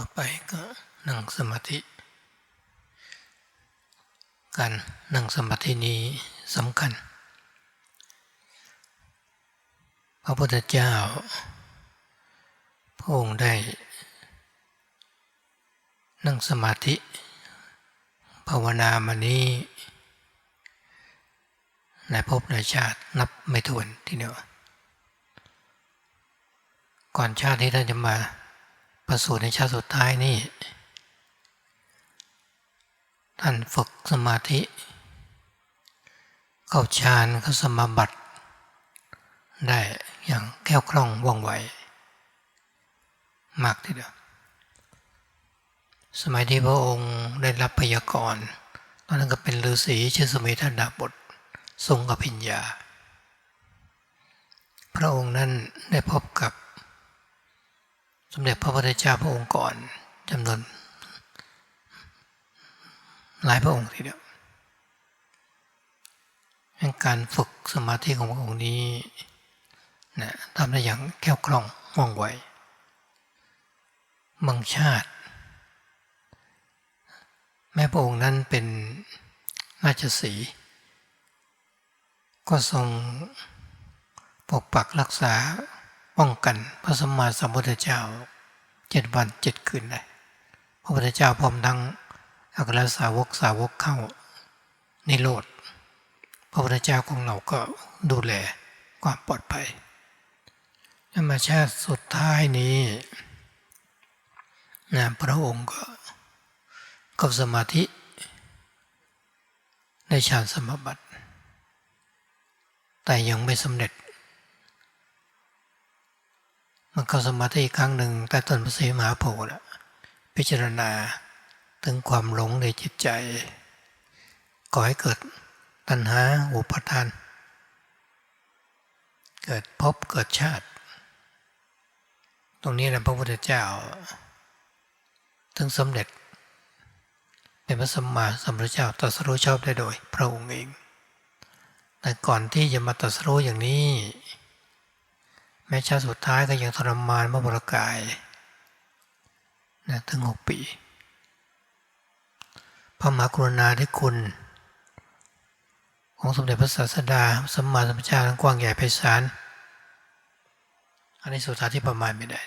ต่อไปก็นั่งสมาธิ การนั่งสมาธินี้สำคัญ พระพุทธเจ้าพระองค์ได้ นั่งสมาธิ ภาวนามานี้ในภพในชาตินับไม่ถ้วนทีเดียวก่อนชาติที่ท่านจะมา ประสูติในชาติสุดท้ายนี่ ท่านฝึกสมาธิ เข้าฌานเข้าสมาบัติ ได้อย่างแก้วคล่องว่องไว มากทีเดียวสมัยที่พระองค์ได้รับพยากรณ์ตอนนั้นก็เป็นฤาษีชื่อสมัยธดาบททรงอภิญญา พระองค์นั้นได้พบกับ สมเด็จพระพุทธเจ้าพระองค์ก่อนจำนวนหลายพระองค์ทีเดียวการฝึกสมาธิของพระองค์นี้นะทำได้อย่างแก้วกล่องว่องไวบางชาติ แม้พระองค์นั้นเป็นราชสี ก็ทรงปกปักรักษา ป้องกันพระสมมาสัมพุทธเจ้าเจ็ดวันเจ็ดคืนได้พระพุทธเจ้าพร้อมทั้งอัครสาวกสาวกเข้าในโรธพระพุทธเจ้าของเราก็ดูแลความปลอดภัยธรรมชาติสุดท้ายนี้นะพระองค์ก็กับสมาธิในฌานสมบัติ แต่ยังไม่สำเร็จ มันเข้าสมาธิครั้งหนึ่งแต่ตนพระศรีมหาโพธิ์พิจารณาถึงความหลงในจิตใจก่อให้เกิดตัณหาอุปทาน เกิดพบเกิดชาติ ตรงนี้แหละพระพุทธเจ้าถึงสำเร็จเป็นพระสัมมาสัมพุทธเจ้าตรัสรู้ชอบได้โดย พระองค์เอง แต่ก่อนที่จะมาตรัสรู้อย่างนี้ แม้ชาติสุดท้ายก็ยังทรมานพระบรกายนะถึงหกปี พระมหากรุณาธิคุณ ของสมเด็จพระศาสดาสมมาสัมพุทธเจ้ากว้างใหญ่ไพศาล อันนี้สุดท้ายที่ประมาณไม่ได้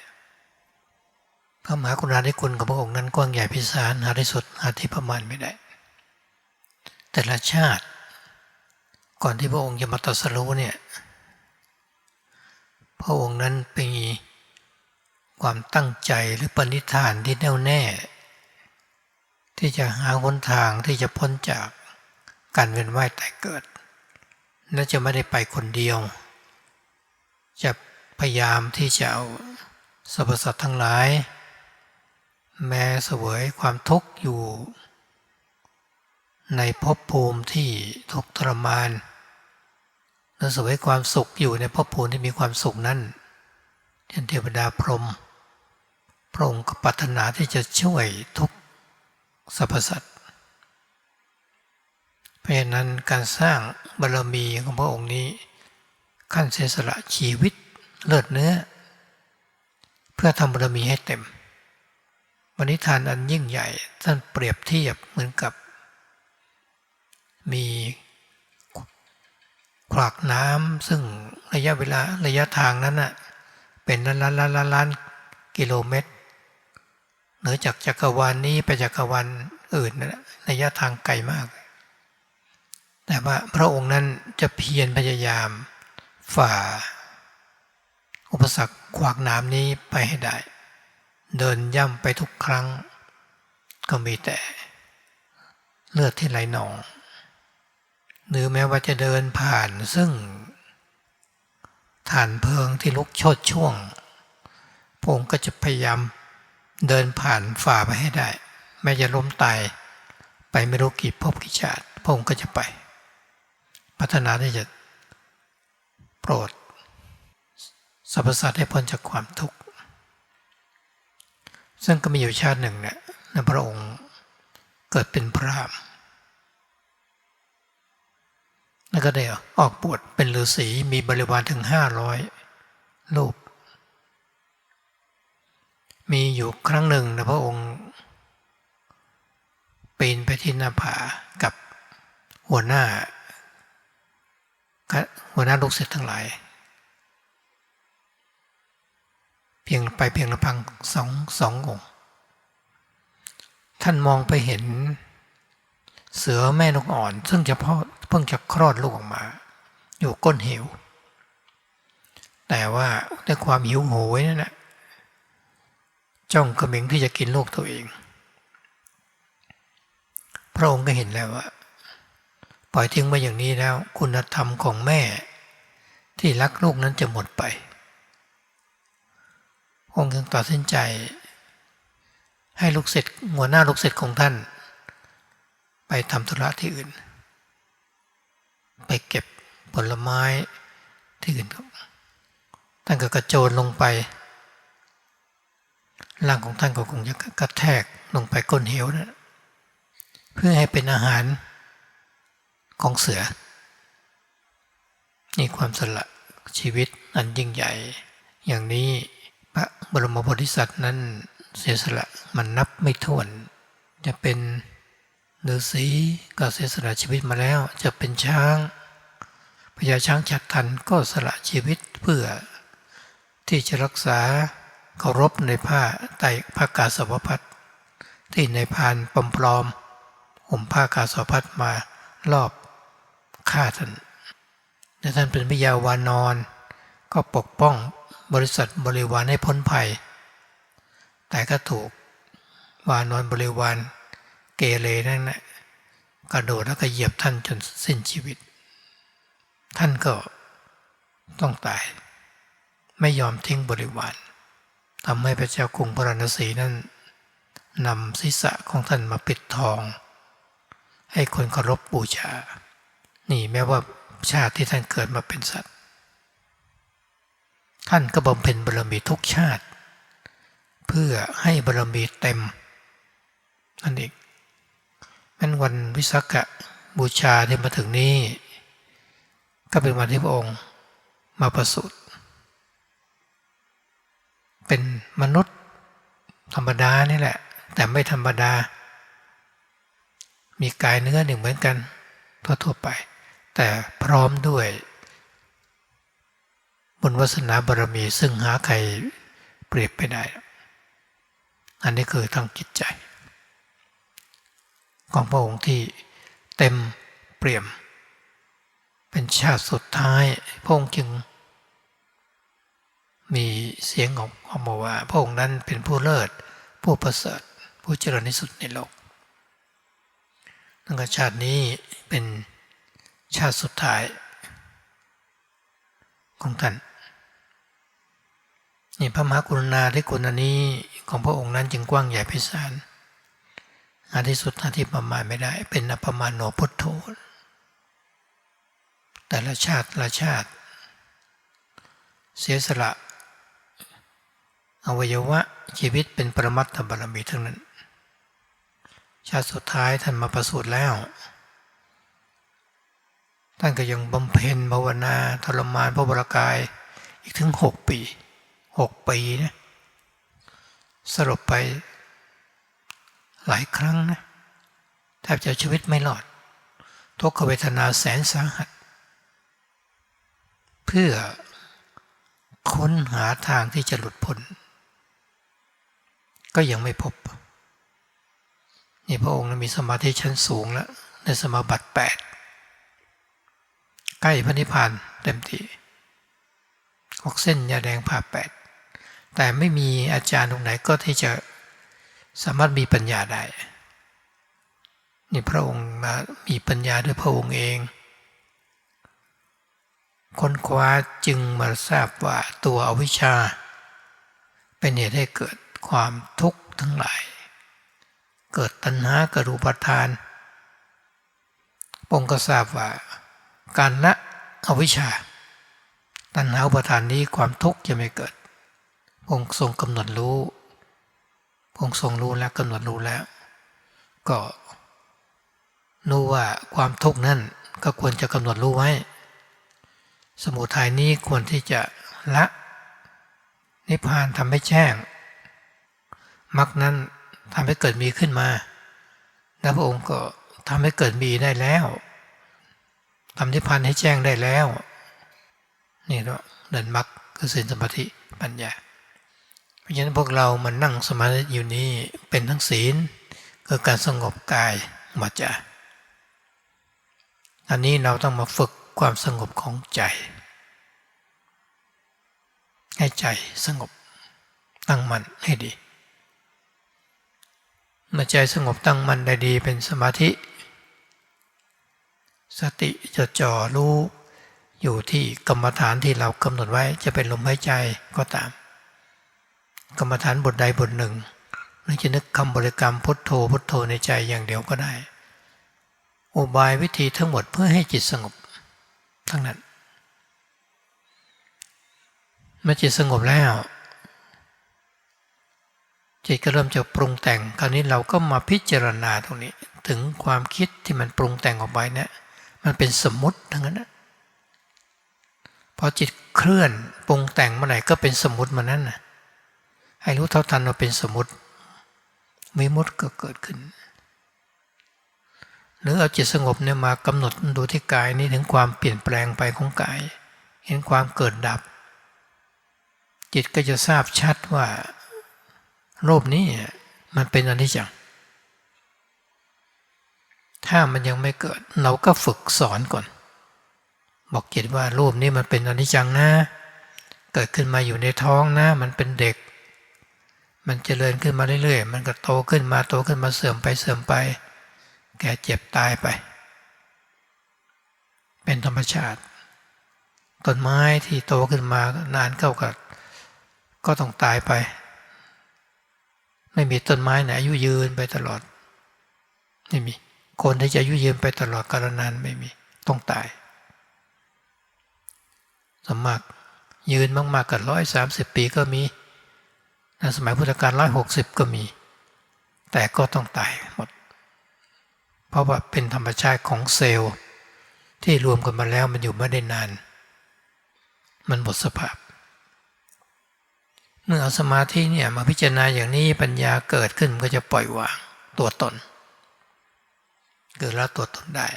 พระมหากรุณาธิคุณของพระองค์นั้นกว้างใหญ่ไพศาลหาที่สุดหาที่ประมาณไม่ได้ แต่ละชาติ ก่อนที่พระองค์จะมาตรัสรู้เนี่ย พระองค์นั้นมีความตั้งใจหรือปณิธานที่แน่วแน่ ที่จะหาหนทางที่จะพ้นจากการเวียนว่ายตายเกิด และจะไม่ได้ไปคนเดียว จะพยายามที่จะเอาสรรพสัตว์ทั้งหลาย แม้เสวยความทุกข์อยู่ ในภพภูมิที่ทุกข์ทรมาน และสวยความสุขอยู่ในภพภูมิที่มีความสุขนั้นเช่นเทวดาพรหมพระองค์ก็ปรารถนาที่จะช่วยทุกสรรพสัตว์เพราะฉะนั้นการสร้างบารมีของพระองค์นี้ ขั้นเสียสละชีวิตเลือดเนื้อ เพื่อทำบารมีให้เต็มวันนิทานอันยิ่งใหญ่ท่านเปรียบเทียบเหมือนกับ มี ขวากน้ำซึ่งระยะเวลาระยะทางนั้นน่ะเป็นล้านล้านล้านล้านลานกิโลเมตรเหนือจากจักรวาลนนี้ไปจักรวาลอื่นนะระยะทางไกลมาก แต่ว่าพระองค์นั้นจะเพียรพยายามฝ่า อุปสรรคขวากน้ำนี้ไปให้ได้ เดินย่ำไปทุกครั้ง ก็มีแต่เลือดที่ไหลหนอง หรือแม้ว่าจะเดินผ่านซึ่งฐานเพลิงที่ลุกโชดช่วงพงก็จะพยายามเดินผ่านฝ่าไปให้ได้ แม้จะล้มตายไปไม่รู้กี่ภพกี่ชาติพงก็จะไป พัฒนาที่จะโปรดสรรพสัตว์ให้พ้นจากความทุกข์ ซึ่งก็มีอยู่ชาติหนึ่งเนี่ยพระองค์เกิดเป็นพระรามแล้วก็ได้ออกบวชเป็นฤาษีมีบริวารถึงห้าร้อยรูป มีอยู่ครั้งหนึ่งนะพระองค์ปีนไปที่หน้าผากับหัวหน้า หัวหน้าลูกศิษย์ทั้งหลาย เพียงไปเพียงลำพังสองสององค์ ท่านมองไปเห็น เสือแม่นกอ่อน ซึ่งจะพ่อเพิ่งจะคลอดลูกออกมา อยู่ก้นเหว แต่ว่าด้วยความหิวโหยนั่นแหละจ้องกระมิงที่จะกินลูกตัวเอง พระองค์ก็เห็นแล้วว่าปล่อยทิ้งไว้อย่างนี้แล้ว คุณธรรมของแม่ ที่รักลูกนั้นจะหมดไป องค์จึงตัดสินใจ ให้ลูกศิษย์หัวหน้าลูกศิษย์ของท่าน ไปทำธุระที่อื่น ไปเก็บผลไม้ที่อื่นครับท่านก็กระโจนลงไป ร่างของท่านก็คงจะกระแทกลงไปก้นเหวนะเพื่อให้เป็นอาหารของเสือ นี่ความสละชีวิตอันยิ่งใหญ่ อย่างนี้พระบรมโพธิสัตว์นั้นเสียสละมันนับไม่ถ้วน จะเป็น ฤาษีก็เสียสละชีวิตมาแล้วจะเป็นช้างพญาช้างฉัดทันก็สละชีวิตเพื่อ ที่จะรักษาเคารพในผ้าไตผ้ากาสาวพัดที่ในพานปลอมปลอมห่มผ้ากาสาวพัดมารอบฆ่าท่านแต่ท่านเป็นพยาวานอน ก็ปกป้องบริษัทบริวารให้พ้นภัย แต่ก็ถูกวานอนบริวาร เกเรนั่นแหละกระโดดแล้วก็เหยียบท่านจนสิ้นชีวิต ท่านก็ต้องตาย ไม่ยอมทิ้งบริวารทำให้พระเจ้ากรุงพระนศีนั้นนำศีรษะของท่านมาปิดทอง ให้คนเคารพบูชา นี่แม้ว่าชาติที่ท่านเกิดมาเป็นสัตว์ ท่านก็บำเพ็ญบารมีทุกชาติ เพื่อให้บารมีเต็มนั่นเอง นั้นวันวิสาขบูชาที่มาถึงนี้ ก็เป็นวันที่พระองค์มาประสูติเป็นมนุษย์ธรรมดานี่แหละ แต่ไม่ธรรมดา มีกายเนื้อหนึ่งเหมือนกันทั่วๆไป แต่พร้อมด้วย บุญวาสนาบารมีซึ่งหาใครเปรียบไปได้ อันนี้คือทางจิตใจ ของพระองค์ที่เต็มเปี่ยม เป็นชาติสุดท้ายพระองค์จึง มีเสียงของออกมว่า พระองค์นั้นเป็นผู้เลิศ ผู้ประเสริฐ ผู้เจริญที่สุดในโลกตั้งแต่ชาตินี้เป็นชาติสุดท้ายของท่านนี่พระมหากรุณาธิคุณอันนี้ของพระองค์นั้นจึงกว้างใหญ่ไพศาล อาที่สุดอาที่ประมาณไม่ได้ เป็นอภมาโนพุทโธแต่ละชาติละชาติ เสียสละอวัยวะชีวิตเป็นปรมัตถบารมีทั้งนั้น ชาติสุดท้ายท่านมาประสูติแล้ว ท่านก็ยังบำเพ็ญภาวนาทรมานพระบรากายอีกถึงหกปีหกปีนะสรุปไป หลายครั้งนะแทบจะชีวิตไม่รอด ทุกขเวทนาแสนสาหัส เพื่อค้นหาทางที่จะหลุดพ้น ก็ยังไม่พบ นี่พระองค์มีสมาธิชั้นสูงแล้ว ในสมาบัติแปดใกล้พระนิพพานเต็มที่ออกเส้นยาแดงผ่าแปดแต่ไม่มีอาจารย์ตรงไหนก็ที่จะ สามารถมีปัญญาได้นี่พระองค์มามีปัญญาด้วยพระองค์เอง ค้นคว้าจึงมาทราบว่าตัวอวิชชา เป็นเหตุให้เกิดความทุกข์ทั้งหลาย เกิดตัณหาเกิดอุปทานองค์ก็ทราบว่า การละอวิชชา ตัณหาอุปทานนี้ความทุกข์จะไม่เกิดองค์ทรงกำหนดรู้ องค์ทรงรู้แล้วกำหนดรู้แล้ว ก็รู้ว่าความทุกข์นั้นก็ควรจะกำหนดรู้ไว้ สมุทัยนี้ควรที่จะละ นิพพานทำให้แจ้งมรรคนั้นทำให้เกิดมีขึ้นมา แล้วพระองค์ก็ทำให้เกิดมีได้แล้วทำนิพพานให้แจ้งได้แล้ว นี่ก็เดินมรรคคือศีลสมาธิปัญญา เพราะฉะนั้นพวกเรามันนั่งสมาธิอยู่นี้เป็นทั้งศีลคือการสงบกายวาจาอันนี้เราต้องมาฝึกความสงบของใจ ให้ใจสงบตั้งมั่นให้ดี เมื่อใจสงบตั้งมั่นได้ดีเป็นสมาธิ สติจะจ่อรู้อยู่ที่กรรมฐานที่เรากำหนดไว้จะเป็นลมหายใจก็ตาม กรรมฐานบทใดบทหนึ่งหรือจะนึกคำบริกรรมพุทโธพุทโธในใจอย่างเดียวก็ได้อุบายวิธีทั้งหมดเพื่อให้จิตสงบ ทั้งนั้น เมื่อจิตสงบแล้ว จิตก็เริ่มจะปรุงแต่ง คราวนี้เราก็มาพิจารณาตรงนี้ ถึงความคิดที่มันปรุงแต่งออกไปเนี่ยมันเป็นสมมติทั้งนั้นนะพอจิตเคลื่อนปรุงแต่งเมื่อไหร่ก็เป็นสมมติมานั้นน่ะ ให้รู้เท่าทันว่าเป็นสมมติมิมุติก็เกิดขึ้น หรือเอาจิตสงบเนี่ยมากำหนดดูที่กายนี้ถึงความเปลี่ยนแปลงไปของกาย เห็นความเกิดดับ จิตก็จะทราบชัดว่าโลภนี้มันเป็นอนิจจัง ถ้ามันยังไม่เกิดเราก็ฝึกสอนก่อน บอกจิตว่ารูปนี้มันเป็นอนิจจังนะ เกิดขึ้นมาอยู่ในท้องนะ มันเป็นเด็ก มันเจริญขึ้นมาเรื่อยๆ มันก็โตขึ้นมาโตขึ้นมาเสื่อมไปเสื่อมไป แก่เจ็บตายไป เป็นธรรมชาติ ต้นไม้ที่โตขึ้นมานานเข้ากับก็ต้องตายไป ไม่มีต้นไม้ไหนอายุยืนไปตลอด ไม่มี คนที่จะอายุยืนไปตลอดกาลนานไม่มี ต้องตาย สมมากยืนมากๆกับร้อยสามสิบปีก็มี ในสมัยพุทธกาลร้อยหกสิบก็มี แต่ก็ต้องตายหมด เพราะว่าเป็นธรรมชาติของเซลล์ที่รวมกันมาแล้วมันอยู่ไม่ได้นาน มันหมดสภาพ เมื่อเอาสมาธิเนี่ยมาพิจารณาอย่างนี้ปัญญาเกิดขึ้นก็จะปล่อยวางตัวตน เกิดล้วตัวตนได้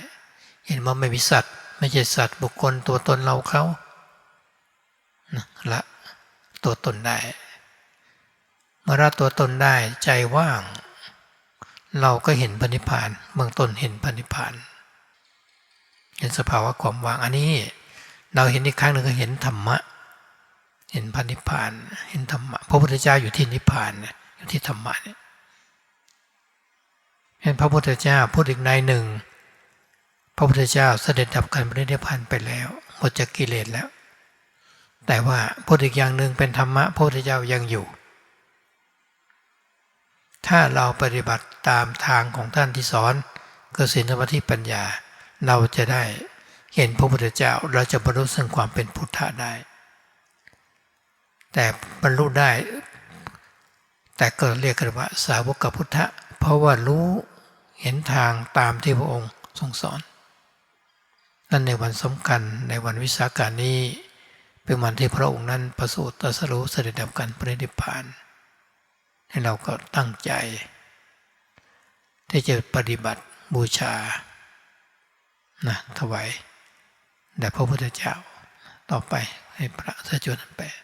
เห็นว่าไม่มีสัตว์ ไม่ใช่สัตว์บุคคลตัวตนเราเขาละตัวตนได้ เมื่อละตัวตนได้ใจว่าง เราก็เห็นพันิพานเบื้องต้นเห็นพันิพานเห็นสภาวะความว่างอันนี้ เราเห็นอีกครั้งหนึ่งก็เห็นธรรมะ เห็นพันิพาน เห็นธรรมะพระพุทธเจ้าอยู่ที่นิพพานเนี่ยอยู่ที่ธรรมะเนี่ยเห็นพระพุทธเจ้าพูดอีกในหนึ่ง พระพุทธเจ้าเสด็จดับการปรินิพพานไปแล้วหมดจากกิเลสแล้ว แต่ว่าพูดอีกอย่างหนึ่งเป็นธรรมะพระพุทธเจ้ายังอยู่ ถ้าเราปฏิบัติตามทางของท่านที่สอนคือศีลสมาธิปัญญา เราจะได้เห็นพระพุทธเจ้าเราจะบรรลุซึ่งความเป็นพุทธะได้ แต่บรรลุได้ แต่ก็เรียกกันว่าสาวกพุทธะ เพราะว่ารู้เห็นทางตามที่พระองค์ทรงสอน นั่นในวันสำคัญในวันวิสากานี้เป็นวันที่พระองค์นั้นประสูติตรัสรู้เสด็จดับกันปรินิพพาน ให้เราก็ตั้งใจ ที่จะปฏิบัติบูชานะถวายแด่พระพุทธเจ้าต่อไปให้พระสจวนแปด